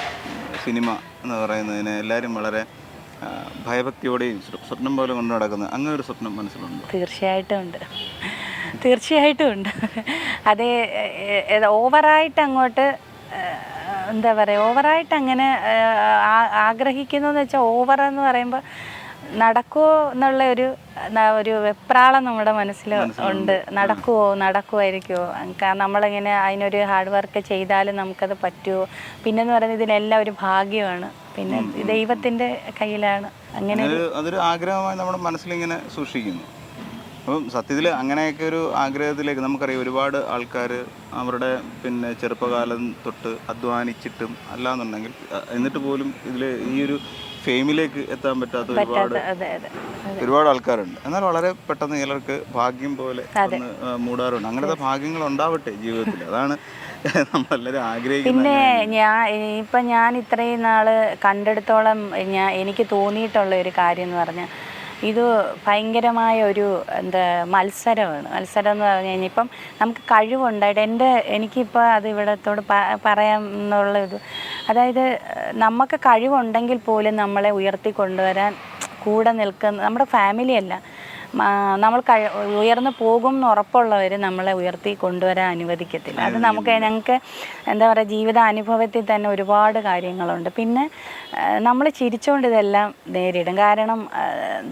സിനിമ എന്ന് പറയുന്നതിന് എല്ലാവരും വളരെ ഭയഭക്തിയോടെയും സ്വപ്നം പോലെ കൊണ്ട് നടക്കുന്ന അങ്ങനെ ഒരു സ്വപ്നം മനസ്സിലുണ്ട്? തീർച്ചയായിട്ടും ഉണ്ട്. തീർച്ചയായിട്ടും ഉണ്ട്. അതേ ഓവറായിട്ട് അങ്ങോട്ട് എന്താ പറയുക ഓവറായിട്ട് അങ്ങനെ ആഗ്രഹിക്കുന്നതെന്ന് വെച്ചാൽ ഓവർ എന്ന് പറയുമ്പോൾ നടക്കുമോ എന്നുള്ള ഒരു ഒരു വെപ്രാളം നമ്മുടെ മനസ്സിൽ ഉണ്ട്. നടക്കുമോ നടക്കുമായിരിക്കുമോ കാരണം നമ്മളിങ്ങനെ അതിനൊരു ഹാർഡ് വർക്ക് ചെയ്താലും നമുക്കത് പറ്റുമോ പിന്നെന്ന് പറയുന്നത് ഇതിനെല്ലാം ഒരു ഭാഗ്യമാണ്. പിന്നെ ദൈവത്തിന്റെ കയ്യിലാണ്. അങ്ങനെ അതൊരു ആഗ്രഹമായി നമ്മുടെ മനസ്സിലിങ്ങനെ സൂക്ഷിക്കുന്നു. അപ്പം സത്യത്തിൽ അങ്ങനെയൊക്കെ ഒരു ആഗ്രഹത്തിലേക്ക് നമുക്കറിയാം. ഒരുപാട് ആൾക്കാർ അവരുടെ പിന്നെ ചെറുപ്പകാലം തൊട്ട് അധ്വാനിച്ചിട്ടും അല്ലാന്നുണ്ടെങ്കിൽ എന്നിട്ട് പോലും ഇതിൽ ഈ ഒരു ഫെയിമിലേക്ക് എത്താൻ പറ്റാത്ത ഒരുപാട് ഒരുപാട് ആൾക്കാരുണ്ട്. എന്നാൽ വളരെ പെട്ടെന്ന് ചിലർക്ക് ഭാഗ്യം പോലെ മൂടാറുണ്ട്. അങ്ങനത്തെ ഭാഗ്യങ്ങൾ ഉണ്ടാവട്ടെ ജീവിതത്തിൽ. അതാണ് നമ്മളെല്ലാവരും ആഗ്രഹിക്കുന്നത് പിന്നെ ഞാൻ ഇപ്പം ഞാൻ ഇത്രയും നാൾ കണ്ടെടുത്തോളം ഞാൻ എനിക്ക് തോന്നിയിട്ടുള്ള ഒരു കാര്യം എന്ന് പറഞ്ഞാൽ ഇത് ഭയങ്കരമായ ഒരു എന്താ മത്സരമാണ്. മത്സരം എന്ന് പറഞ്ഞു കഴിഞ്ഞാൽ ഇപ്പം നമുക്ക് കഴിവുണ്ടായിട്ട് എന്റെ എനിക്കിപ്പോൾ അത് ഇവിടത്തോട് പറയാം എന്നുള്ള ഇത്. അതായത് നമുക്ക് കഴിവുണ്ടെങ്കിൽ പോലും നമ്മളെ ഉയർത്തി കൊണ്ടുവരാൻ കൂടെ നിൽക്കുന്ന നമ്മുടെ ഫാമിലിയല്ല നമ്മൾ കഴി ഉയർന്നു പോകും എന്ന് ഉറപ്പുള്ളവർ നമ്മളെ ഉയർത്തി കൊണ്ടുവരാൻ അനുവദിക്കത്തില്ല. അത് നമുക്ക് ഞങ്ങൾക്ക് എന്താ പറയുക ജീവിത അനുഭവത്തിൽ തന്നെ ഒരുപാട് കാര്യങ്ങളുണ്ട്. പിന്നെ നമ്മൾ ചിരിച്ചുകൊണ്ട് ഇതെല്ലാം നേരിടും. കാരണം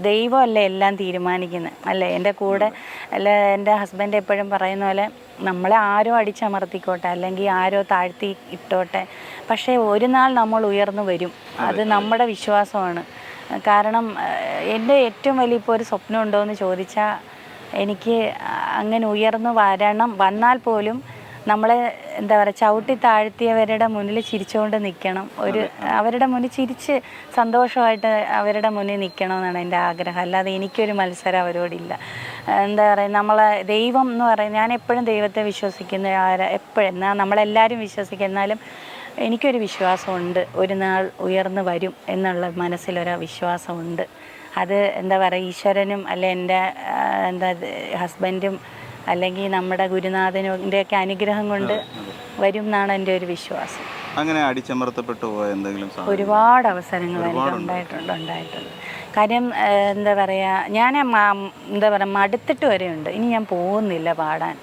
ദൈവമല്ലേ എല്ലാം തീരുമാനിക്കുന്നത് അല്ലേ? എന്റെ കൂടെ അല്ല എന്റെ ഹസ്ബൻഡ് എപ്പോഴും പറയുന്ന പോലെ നമ്മളെ ആരോ അടിച്ചമർത്തിക്കോട്ടെ അല്ലെങ്കിൽ ആരോ താഴ്ത്തി ഇട്ടോട്ടെ. പക്ഷേ ഒരു നാൾ നമ്മൾ ഉയർന്നു വരും. അത്. നമ്മുടെ വിശ്വാസമാണ്. കാരണം എന്റെ ഏറ്റവും വലിയ ഇപ്പോൾ ഒരു സ്വപ്നം ഉണ്ടോ എന്ന് ചോദിച്ചാൽ എനിക്ക് അങ്ങനെ ഉയർന്നു വരണം വന്നാൽ പോലും നമ്മളെ എന്താ പറയുക ചവിട്ടി താഴ്ത്തിയവരുടെ മുന്നിൽ ചിരിച്ചുകൊണ്ട് നിൽക്കണം. ഒരു അവരുടെ മുന്നിൽ ചിരിച്ച് സന്തോഷമായിട്ട് അവരുടെ മുന്നിൽ നിൽക്കണം എന്നാണ് എന്റെ ആഗ്രഹം. അല്ലാതെ എനിക്കൊരു മത്സരം അവരോടില്ല. എന്താ പറയുക നമ്മളെ ദൈവം എന്ന് പറയുന്നത് ഞാൻ എപ്പോഴും ദൈവത്തെ വിശ്വസിക്കുന്ന ആരാ എപ്പോഴും എന്നാൽ നമ്മളെല്ലാവരും വിശ്വസിക്കും. എന്നാലും എനിക്കൊരു വിശ്വാസമുണ്ട്. ഒരു നാൾ ഉയർന്നു വരും എന്നുള്ള മനസ്സിലൊരു വിശ്വാസമുണ്ട്. അത് എന്താ പറയുക ഈശ്വരനും അല്ലെ എന്റെ എന്താ ഹസ്ബൻഡും അല്ലെങ്കിൽ നമ്മുടെ ഗുരുനാഥനുടെയൊക്കെ അനുഗ്രഹം കൊണ്ട് വരും എന്നാണ് എന്റെ ഒരു വിശ്വാസം. അങ്ങനെ അടിച്ചമർത്തപ്പെട്ടു പോയ എന്തെങ്കിലും ഒരുപാട് അവസരങ്ങൾ എനിക്ക് ഉണ്ടായിട്ടുണ്ട് ഉണ്ടായിട്ടുണ്ട്. കാര്യം എന്താ പറയുക ഞാൻ എന്താ പറയുക മടുത്തിട്ട് വരെയുണ്ട്. ഇനി ഞാൻ പോകുന്നില്ല പാടാൻ.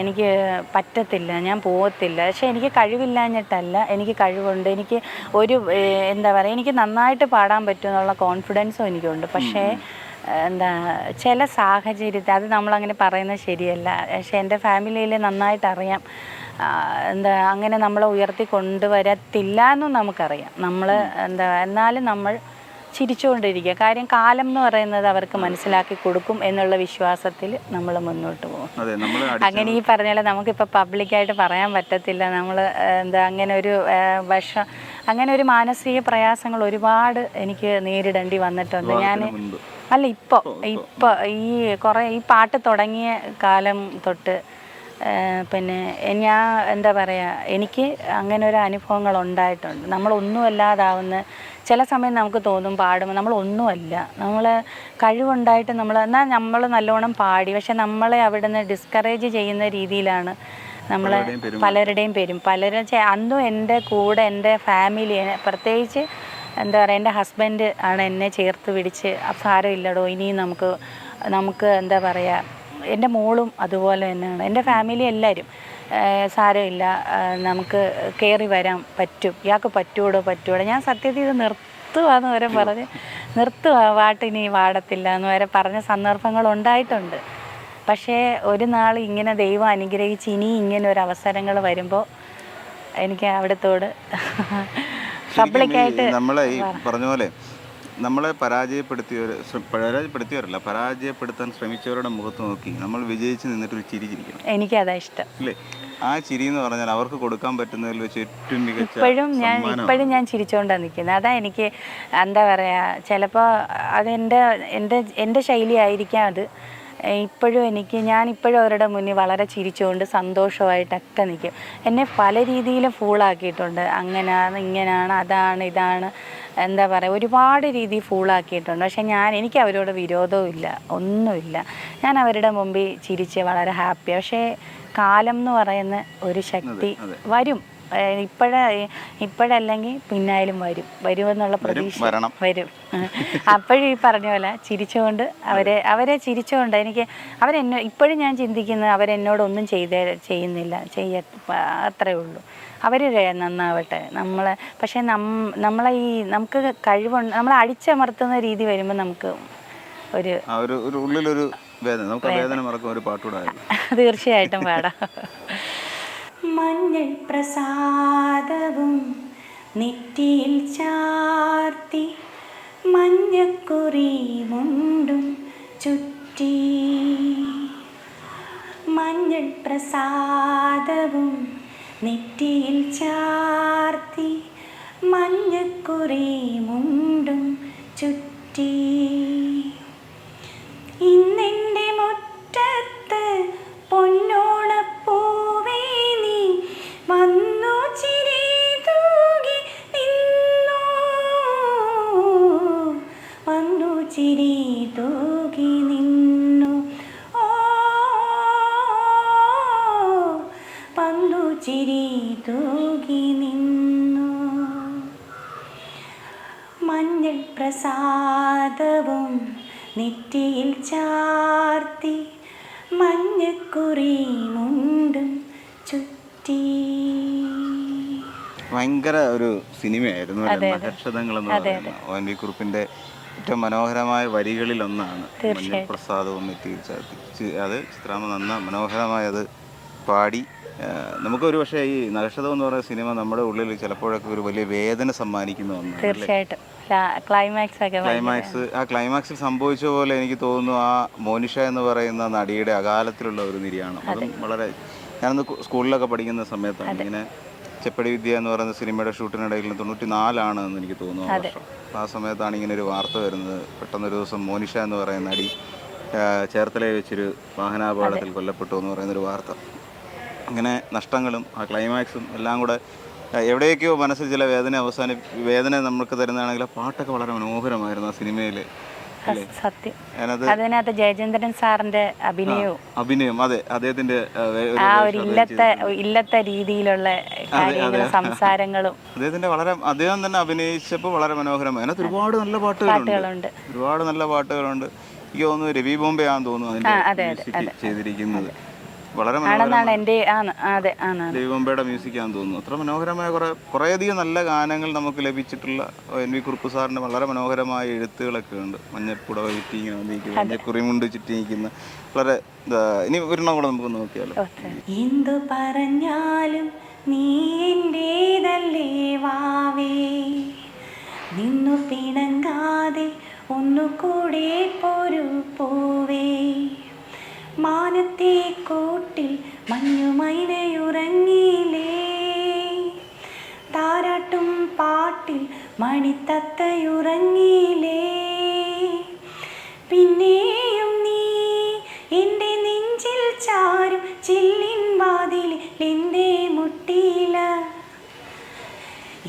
എനിക്ക് പറ്റത്തില്ല ഞാൻ പോകത്തില്ല പക്ഷേ എനിക്ക് കഴിവില്ലാഞ്ഞിട്ടല്ല എനിക്ക് കഴിവുണ്ട്. എനിക്ക് ഒരു എന്താ പറയുക എനിക്ക് നന്നായിട്ട് പാടാൻ പറ്റും എന്നുള്ള കോൺഫിഡൻസും എനിക്കുണ്ട്. പക്ഷേ എന്താ ചില സാഹചര്യത്തിൽ അത് നമ്മളങ്ങനെ പറയുന്നത് ശരിയല്ല. പക്ഷേ എന്റെ ഫാമിലിയിൽ നന്നായിട്ട് അറിയാം. എന്താ അങ്ങനെ നമ്മളെ ഉയർത്തി കൊണ്ടുവരത്തില്ല എന്നും നമുക്കറിയാം. നമ്മൾ എന്താ എന്നാലും നമ്മൾ ചിരിച്ചുകൊണ്ടിരിക്കുക. കാര്യം കാലം എന്ന് പറയുന്നത് അവർക്ക് മനസ്സിലാക്കി കൊടുക്കും എന്നുള്ള വിശ്വാസത്തിൽ നമ്മൾ മുന്നോട്ട് പോകും. അങ്ങനെ ഈ പറഞ്ഞാൽ നമുക്കിപ്പോൾ പബ്ലിക്കായിട്ട് പറയാൻ പറ്റത്തില്ല. നമ്മൾ എന്താ അങ്ങനെ ഒരു വിഷം അങ്ങനെ ഒരു മാനസിക പ്രയാസങ്ങൾ ഒരുപാട് എനിക്ക് നേരിടേണ്ടി വന്നിട്ടുണ്ട്. ഞാൻ അല്ല ഇപ്പോൾ ഇപ്പോൾ ഈ കുറേ ഈ പാട്ട് തുടങ്ങിയ കാലം തൊട്ട് പിന്നെ ഞാൻ എന്താ പറയുക എനിക്ക് അങ്ങനെ ഒരു അനുഭവങ്ങൾ ഉണ്ടായിട്ടുണ്ട്. നമ്മളൊന്നുമല്ലാതാവുന്ന ചില സമയം നമുക്ക് തോന്നും പാടുമ്പോൾ നമ്മളൊന്നുമല്ല. നമ്മൾ കഴിവുണ്ടായിട്ട് നമ്മൾ എന്നാൽ നമ്മൾ നല്ലോണം പാടി. പക്ഷെ നമ്മളെ അവിടെ നിന്ന് ഡിസ്കറേജ് ചെയ്യുന്ന രീതിയിലാണ് നമ്മൾ പലരുടെയും പേരും. പലരും അന്നും എന്റെ കൂടെ എന്റെ ഫാമിലി പ്രത്യേകിച്ച് എന്താ പറയുക എന്റെ ഹസ്ബൻഡ് ആണ് എന്നെ ചേർത്ത് പിടിച്ച് "അ, സാരമില്ലടോ ഇനിയും നമുക്ക് നമുക്ക് എന്താ പറയുക എന്റെ മോളും അതുപോലെ തന്നെയാണ്. എന്റെ ഫാമിലി എല്ലാവരും. "ഏഹ്, സാരമില്ല. നമുക്ക് കയറി വരാൻ പറ്റും. ഇയാൾക്ക് പറ്റൂടോ? പറ്റൂടോ? ഞാൻ സത്യത്തിൽ ഇത് നിർത്തുവാന്ന് വരെ പറഞ്ഞ് നിർത്തുക പാട്ടിനി പാടത്തില്ല എന്ന് വരെ പറഞ്ഞ സന്ദർഭങ്ങൾ ഉണ്ടായിട്ടുണ്ട്. പക്ഷേ ഒരു നാൾ ഇങ്ങനെ ദൈവം അനുഗ്രഹിച്ച് ഇനി ഇങ്ങനെ ഒരു അവസരങ്ങൾ വരുമ്പോൾ എനിക്ക് അവിടത്തോട് പബ്ലിക്കായിട്ട് നമ്മളെ ഈ പറഞ്ഞ പോലെ നമ്മളെ പരാജയപ്പെടുത്തിയവർ പരാജയപ്പെടുത്തിയവരല്ല പരാജയപ്പെടുത്താൻ ശ്രമിച്ചവരുടെ മുഖത്ത് നോക്കി നമ്മൾ വിജയിച്ച് നിന്നിട്ട് ഒരു ചിരി ചിരിക്കണം. എനിക്കതാ ഇഷ്ടം. അല്ലേ? ആ ചിരി എന്ന് പറഞ്ഞാൽ അവർക്ക് കൊടുക്കാൻ പറ്റുന്നതിൽ വെച്ച് ഏറ്റവും മികച്ച ഇപ്പോഴും ഞാൻ ഇപ്പോഴും ഞാൻ ചിരിച്ചുകൊണ്ടാണ് നിൽക്കുന്നത്. അതാ എനിക്ക് എന്താ പറയുക ചിലപ്പോൾ അതെന്റെ എന്റെ എന്റെ ശൈലി ആയിരിക്കാം അത്. ഇപ്പോഴും എനിക്ക് ഞാൻ ഇപ്പോഴും അവരുടെ മുന്നിൽ വളരെ ചിരിച്ചുകൊണ്ട് സന്തോഷമായിട്ടൊക്കെ നിൽക്കും. എന്നെ പല രീതിയിലും ഫൂളാക്കിയിട്ടുണ്ട് അങ്ങനെയാണ് ഇങ്ങനെയാണ് അതാണ് ഇതാണ്. എന്താ പറയുക ഒരുപാട് രീതി ഫൂളാക്കിയിട്ടുണ്ട് പക്ഷെ ഞാൻ എനിക്ക് അവരോട് വിരോധവും ഇല്ല ഒന്നുമില്ല. ഞാൻ അവരുടെ മുമ്പിൽ ചിരിച്ച് വളരെ ഹാപ്പി പക്ഷേ കാലം എന്ന് പറയുന്ന ഒരു ശക്തി വരും. ഇപ്പോഴ ഇപ്പോഴല്ലെങ്കിൽ പിന്നായാലും വരും. വരുമെന്നുള്ള പ്രതീക്ഷ വരും. അപ്പോഴും ഈ പറഞ്ഞ പോലെ ചിരിച്ചുകൊണ്ട് അവരെ അവരെ ചിരിച്ചുകൊണ്ട് എനിക്ക് അവരെന്നെ ഇപ്പോഴും ഞാൻ ചിന്തിക്കുന്നത് അവരെന്നോടൊന്നും ചെയ്ത ചെയ്യുന്നില്ല ചെയ്യ അത്രേ ഉള്ളൂ. അവർ നന്നാവട്ടെ. നമ്മൾ പക്ഷേ നം നമ്മളെ ഈ നമുക്ക് കഴിവുണ്ട് നമ്മളെ അടിച്ചമർത്തുന്ന രീതി വരുമ്പോൾ നമുക്ക് ഒരു ഉള്ളിലൊരു വേദന. നമുക്ക് വേദന. മറക്കും ഒരു പാട്ടുകൂടെ തീർച്ചയായിട്ടും പാടാം. മഞ്ഞൾ പ്രസാദവും നെറ്റിയിൽ ചാർത്തി മഞ്ഞക്കുറി മുണ്ടും ചുറ്റി. മഞ്ഞൾ പ്രസാദവും നെറ്റിയിൽ ചാർത്തി മഞ്ഞക്കുറി മുണ്ടും ചുറ്റി. ഇന്നെന്റെ മുറ്റത്ത് പൊന്നോണപ്പൂവേ നീ വന്നു ചിരി തൂകി നിന്നു. വന്നു ചിരി തൂകി നിന്നു. ഓ വന്നു ചിരി തൂകി നിന്നു. മഞ്ഞൾ പ്രസാദവും നെറ്റിയിൽ ചാർത്തി മഞ്ഞക്കുറി മുണ്ടും ചുറ്റി. ഭയങ്കര ഒരു സിനിമയായിരുന്നു അല്ലേ? നഖക്ഷതങ്ങൾ എന്ന് പറയുന്ന ഒ എൻ വി കുറുപ്പിന്റെ ഏറ്റവും മനോഹരമായ വരികളിൽ ഒന്നാണ് പ്രസാദവും അത് ചിത്രാമ നന്ന മനോഹരമായി അത് പാടി. നമുക്ക് ഒരു പക്ഷേ ഈ നക്ഷതം എന്ന് പറയുന്ന സിനിമ നമ്മുടെ ഉള്ളിൽ ചിലപ്പോഴൊക്കെ ഒരു വലിയ വേദന സമ്മാനിക്കുന്ന ഒന്നാണ് തീർച്ചയായിട്ടും. ക്ലൈമാക്സ് ആ ക്ലൈമാക്സിൽ സംഭവിച്ച പോലെ എനിക്ക് തോന്നുന്നു ആ മോനിഷ എന്ന് പറയുന്ന നടിയുടെ അകാലത്തിലുള്ള ഒരു നിര്യാണം. അതും വളരെ ഞാനന്ന് സ്കൂളിലൊക്കെ പഠിക്കുന്ന സമയത്താണ് ഇങ്ങനെ ചെപ്പടി വിദ്യ എന്ന് പറയുന്ന സിനിമയുടെ ഷൂട്ടിനിടയിൽ തൊണ്ണൂറ്റി നാലാണ് എന്ന് എനിക്ക് തോന്നുന്നു ആ വർഷം. ആ സമയത്താണ് ഇങ്ങനെ ഒരു വാർത്ത വരുന്നത്. പെട്ടെന്നൊരു ദിവസം മോനിഷ എന്ന് പറയുന്ന നടി ചേർത്തലയെ വെച്ചൊരു വാഹനാപകടത്തിൽ കൊല്ലപ്പെട്ടു എന്ന് പറയുന്നൊരു വാർത്ത. അങ്ങനെ നഷ്ടങ്ങളും ആ ക്ലൈമാക്സും എല്ലാം കൂടെ എവിടെയൊക്കെയോ മനസ്സിൽ ചില വേദന അവസാനി വേദന നമുക്ക് തരുന്നതാണെങ്കിൽ ആ പാട്ടൊക്കെ വളരെ മനോഹരമായിരുന്നു ആ സിനിമയിൽ സത്യം. അതിനകത്ത് ജയചന്ദ്രൻ സാറിന്റെ അഭിനയവും. അഭിനയം അതെ അദ്ദേഹത്തിന്റെ ആ, ഒരു ഇല്ലത്തെ ഇല്ലത്തെ രീതിയിലുള്ള കാര്യങ്ങളും സംസാരങ്ങളും. അദ്ദേഹത്തിന്റെ വളരെ അദ്ദേഹം തന്നെ അഭിനയിച്ചപ്പോൾ വളരെ മനോഹരമായി. അതിനകത്ത് ഒരുപാട് നല്ല പാട്ടുകളുണ്ട്. പാട്ടുകളുണ്ട്. ഒരുപാട് നല്ല പാട്ടുകളുണ്ട്. എനിക്ക് തോന്നുന്നു രവി ബോംബെ ആണെന്ന് തോന്നുന്നു അതിന്റെ ചെയ്തിരിക്കുന്നത്. വളരെ ആണെന്നാണ് എന്റെ ആണ് അതെ ആണ് രവി ബോംബെയുടെ മ്യൂസിക് ആണെന്ന് തോന്നുന്നു. അത്ര മനോഹരമായ കുറെ കുറേയധികം നല്ല ഗാനങ്ങൾ നമുക്ക് ലഭിച്ചിട്ടുള്ള എൻ വി കുറുപ്പ് സാറിന്റെ വളരെ മനോഹരമായ എഴുത്തുകളൊക്കെ ഉണ്ട്. മഞ്ഞപ്പുടവ ചുറ്റിങ്ങനെ വന്നിരിക്കുന്ന. മഞ്ഞക്കുറിമുണ്ട് ചുറ്റി വളരെ ഇനി ഒരെണ്ണം കൂടെ നമുക്ക് നോക്കിയാലോ? എന്തു പറഞ്ഞാലും നീ എന്റേതല്ലേ വാവേ? നിന്നു പിണങ്ങാതെ ഒന്നുകൂടെ പോരു പോവേ? മാനത്തെ കോട്ടിൽ മഞ്ഞുമൈനയുറങ്ങിയിലേ താരാട്ടും പാട്ടിൽ മണിത്തത്തയുറങ്ങിയിലേ പിന്നെയും നീ എന്റെ നെഞ്ചിൽ ചാരും ചില്ലിൻ വാതിൽ എന്റെ മുട്ടിയില.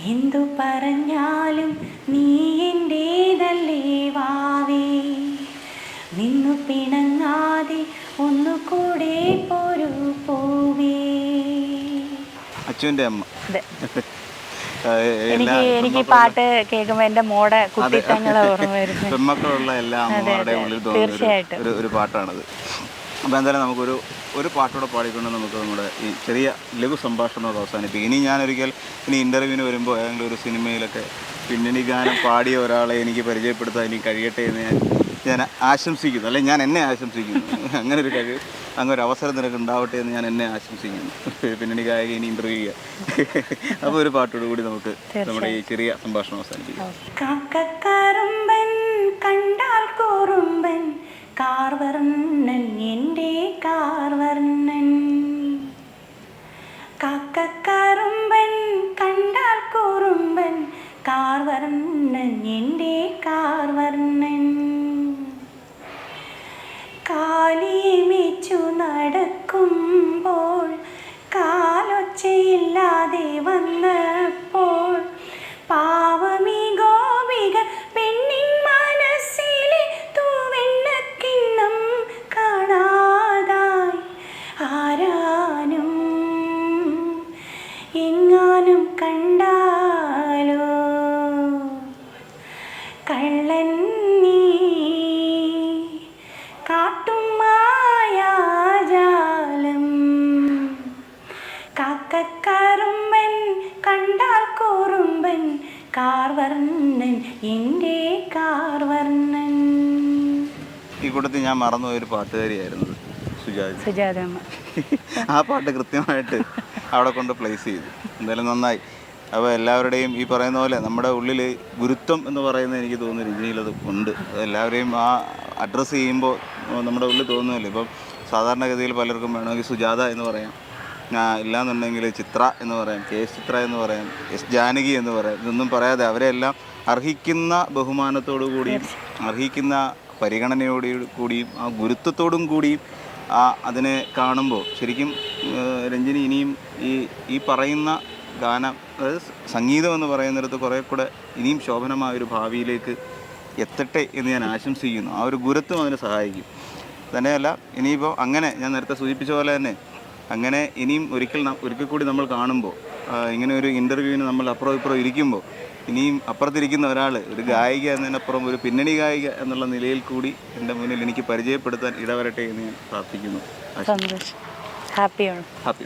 എന്തു പറഞ്ഞാലും നീ എന്റേതല്ലേ വാവേ? നിന്നു പിണങ്ങാതെ പോരു പോവേ. അച്ചുവിന്റെ അമ്മ. എനിക്ക് എനിക്ക് ഈ പാട്ട് കേൾക്കുമ്പോൾ എന്റെ മോടെ കുട്ടിത്തങ്ങളെ ഓർമ്മ വരുന്നത്. പെൺമക്കളുള്ള എല്ലാ അമ്മമാരുടെയും ഉള്ളിൽ തോന്നുന്ന ഒരു- തീർച്ചയായിട്ടും. ഒരു ഒരു പാട്ടാണത്. അപ്പോൾ എന്തായാലും നമുക്കൊരു ഒരു പാട്ടോടെ പാടിക്കൊണ്ട് നമുക്ക് നമ്മുടെ ഈ ചെറിയ ലഘു സംഭാഷണത്തോട് അവസാനിപ്പിക്കും. ഇനി ഞാനൊരിക്കൽ ഇനി ഇന്റർവ്യൂവിന് വരുമ്പോൾ ഏതെങ്കിലും ഒരു സിനിമയിലൊക്കെ പിന്നണി ഗാനം പാടിയ ഒരാളെ എനിക്ക് പരിചയപ്പെടുത്താൻ ഇനി കഴിയട്ടെ എന്ന് ഞാൻ ഞാൻ ആശംസിക്കുന്നു. അല്ലെങ്കിൽ ഞാൻ എന്നെ ആശംസിക്കുന്നു. അങ്ങനെ ഒരു കഴിവ് അങ്ങനെ ഒരു അവസരം നിനക്ക് ഉണ്ടാവട്ടെ എന്ന് ഞാൻ എന്നെ ആശംസിക്കുന്നു. പിന്നണി ഗായക ഇനി ഇന്റർവ്യൂ ചെയ്യാം. അപ്പോൾ ഒരു പാട്ടോട് കൂടി നമുക്ക് നമ്മുടെ ഈ ചെറിയ സംഭാഷണം അവസാനിപ്പിക്കാം. കാക്കക്കറുമ്പൻ കണ്ടാൽ കുറുമ്പൻ കാർവർണൻ എന്റെ കാർവർണൻ കാക്കക്കറുമ്പൻ കണ്ടാൽ കുറുമ്പൻ കാർവർണൻ എന്റെ കാർവർണൻ കാലിമിച്ചു നടക്കുമ്പോൾ കാലൊച്ചയില്ലാതെ വന്നപ്പോൾ മറന്നുപോയ ഒരു പാട്ടുകാരിയായിരുന്നു സുജാത. ആ പാട്ട് കൃത്യമായിട്ട് അവിടെ കൊണ്ട് പ്ലേസ് ചെയ്തു. എന്തായാലും നന്നായി. അപ്പോൾ എല്ലാവരുടെയും ഈ പറയുന്ന പോലെ നമ്മുടെ ഉള്ളിൽ ഗുരുത്വം എന്ന് പറയുന്നത് എനിക്ക് തോന്നുന്നു രഞ്ജനിയിലത് ഉണ്ട്. എല്ലാവരെയും ആ അഡ്രസ്സ് ചെയ്യുമ്പോൾ നമ്മുടെ ഉള്ളിൽ തോന്നുമല്ലോ ഇപ്പം സാധാരണഗതിയിൽ പലർക്കും വേണമെങ്കിൽ സുജാത എന്ന് പറയാം. ഇല്ലാന്നുണ്ടെങ്കിൽ ചിത്ര എന്ന് പറയാം. കെ എസ് ചിത്ര എന്ന് പറയാം. എസ് ജാനകി എന്ന് പറയാം. ഇതൊന്നും പറയാതെ അവരെല്ലാം അർഹിക്കുന്ന ബഹുമാനത്തോടു കൂടി അർഹിക്കുന്ന പരിഗണനയോടു കൂടിയും ആ ഗുരുത്വത്തോടും കൂടിയും ആ അതിനെ കാണുമ്പോൾ ശരിക്കും രഞ്ജിനി ഇനിയും ഈ ഈ പറയുന്ന ഗാനം അതായത് സംഗീതം എന്ന് പറയുന്നിടത്ത് കുറേ കൂടെ ഇനിയും ശോഭനമായ ഒരു ഭാവിയിലേക്ക് എത്തട്ടെ എന്ന് ഞാൻ ആശംസിക്കുന്നു. ആ ഒരു ഗുരുത്വം അതിനെ സഹായിക്കും. തന്നെയല്ല ഇനിയിപ്പോൾ അങ്ങനെ ഞാൻ നേരത്തെ സൂചിപ്പിച്ച പോലെ തന്നെ അങ്ങനെ ഇനിയും ഒരിക്കൽ ഒരിക്കൽ കൂടി നമ്മൾ കാണുമ്പോൾ ഇങ്ങനെ ഒരു ഇന്റർവ്യൂവിന് നമ്മൾ അപ്പുറം ഇപ്പുറം ഇരിക്കുമ്പോൾ ഇനിയും അപ്പുറത്തിരിക്കുന്ന ഒരാൾ ഒരു ഗായിക എന്നതിനപ്പുറം ഒരു പിന്നണി ഗായിക എന്നുള്ള നിലയിൽ കൂടി എന്റെ മുന്നിൽ എനിക്ക് പരിചയപ്പെടുത്താൻ ഇടവരട്ടെ എന്ന് ഞാൻ പ്രാർത്ഥിക്കുന്നു. സന്തോഷം. ഹാപ്പിയാണ് ഹാപ്പി